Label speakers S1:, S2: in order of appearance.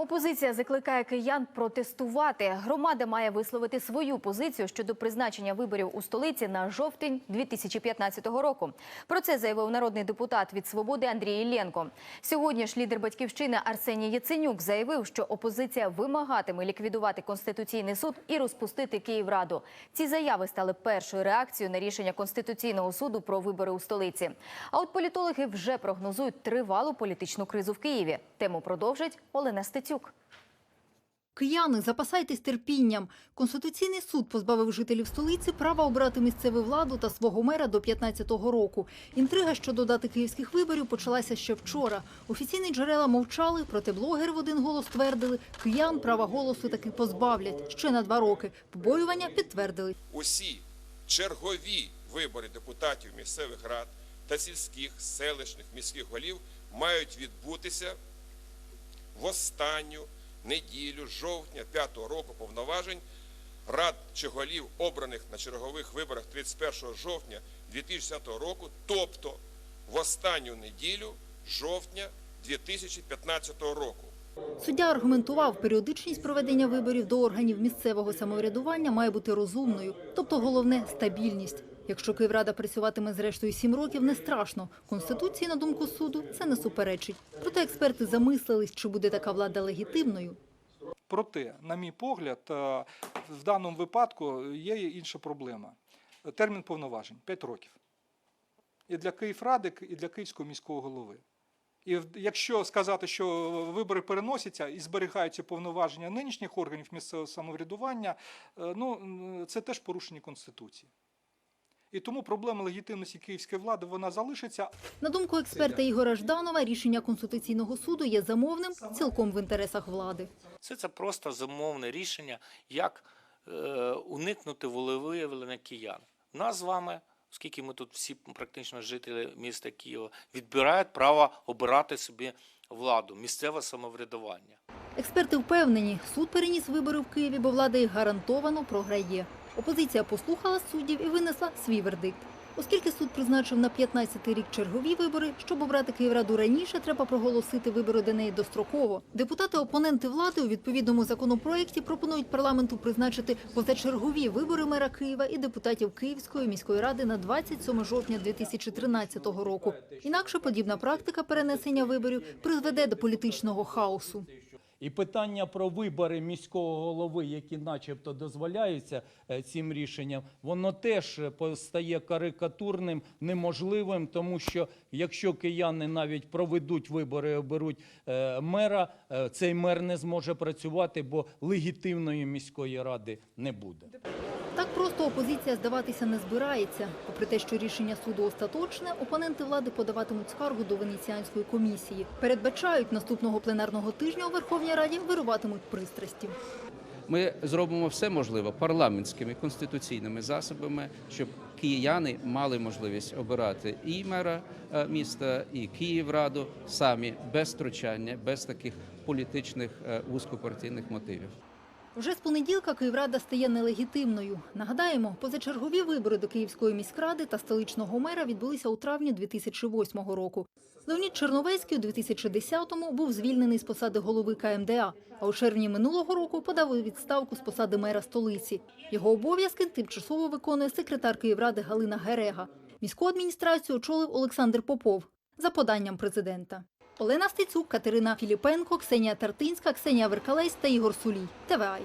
S1: Опозиція закликає киян протестувати. Громада має висловити свою позицію щодо призначення виборів у столиці на жовтень 2015 року. Про це заявив народний депутат від свободи Андрій Іллєнко. Сьогодні ж лідер батьківщини Арсеній Яценюк заявив, що опозиція вимагатиме ліквідувати конституційний суд і розпустити Київраду. Ці заяви стали першою реакцією на рішення конституційного суду про вибори у столиці. А от політологи вже прогнозують тривалу політичну кризу в Києві. Тему продовжить Олена Стецюк.
S2: Кияни, запасайтесь терпінням. Конституційний суд позбавив жителів столиці права обрати місцеву владу та свого мера до 15-го року. Інтрига щодо дати київських виборів почалася ще вчора. Офіційні джерела мовчали, проте блогери в один голос твердили, киян права голосу таки позбавлять ще на два роки. Побоювання підтвердили.
S3: усі чергові вибори депутатів місцевих рад та сільських, селищних, міських голів мають відбутися в останню неділю жовтня 5-го року повноважень рад чи голів, обраних на чергових виборах 31 жовтня 2010 року, тобто в останню неділю жовтня 2015 року.
S2: Суддя аргументував, періодичність проведення виборів до органів місцевого самоврядування має бути розумною, тобто головне стабільність. Якщо Київрада працюватиме зрештою сім років, не страшно. Конституції, на думку суду, це не суперечить. Проте експерти замислились, чи буде така влада легітимною.
S4: Проте, на мій погляд, е, в даному випадку є інша проблема. Термін повноважень 5 років. І для Київради, і для Київського міського голови. І якщо сказати, що вибори переносяться і зберігаються повноваження нинішніх органів місцевого самоврядування, е, ну, це теж порушення Конституції. І тому проблема легітимності київської влади вона залишиться,
S2: На думку експерта Ігора Жданова, рішення Конституційного суду є замовним цілком в інтересах влади.
S5: Це, це просто замовне рішення, як е, уникнути волевиявлення киян. Нас з вами, оскільки ми тут всі практично жителі міста Києва, відбирають право обирати собі владу, місцеве самоврядування.
S2: Експерти впевнені, суд переніс вибори в Києві, бо влада їх гарантовано програє. Опозиція послухала суддів і винесла свій вердикт. Оскільки суд призначив на 15-й рік чергові вибори, щоб обрати Київраду раніше, треба проголосити вибори до неї достроково. Депутати-опоненти влади у відповідному законопроєкті пропонують парламенту призначити позачергові вибори мера Києва і депутатів Київської міської ради на 27 жовтня 2013 року. Інакше подібна практика перенесення виборів призведе до політичного хаосу.
S6: І питання про вибори міського голови, які начебто дозволяються е, цим рішенням, воно теж стає постає карикатурним, неможливим, тому що якщо кияни навіть проведуть вибори, оберуть е, мера, е, цей мер не зможе працювати, бо легітимної міської ради не буде.
S2: Так просто опозиція здаватися не збирається. Попри те, що рішення суду остаточне, опоненти влади подаватимуть скаргу до Венеціанської комісії. Передбачають, наступного пленарного тижня у Верховній Раді вируватимуть пристрасті.
S7: Ми зробимо все можливе парламентськими конституційними засобами, щоб кияни мали можливість обирати і мера е, міста, і Київраду самі без втручання, без таких політичних е, вузькопартійних мотивів.
S2: Вже з понеділка Київрада стає нелегітимною. Нагадаємо, позачергові вибори до Київської міськради та столичного мера відбулися у травні 2008 року. Леонід Черновецький у 2010-му був звільнений з посади голови КМДА, а у червні минулого року подав у відставку з посади мера столиці. Його обов'язки тимчасово виконує секретар Київради Галина Герега. Міську адміністрацію очолив Олександр Попов за поданням президента. Олена Стецюк, Катерина Філіпенко, Ксенія Тартинська, Ксенія Веркалесь та Ігор Сулій. ТВАЙ.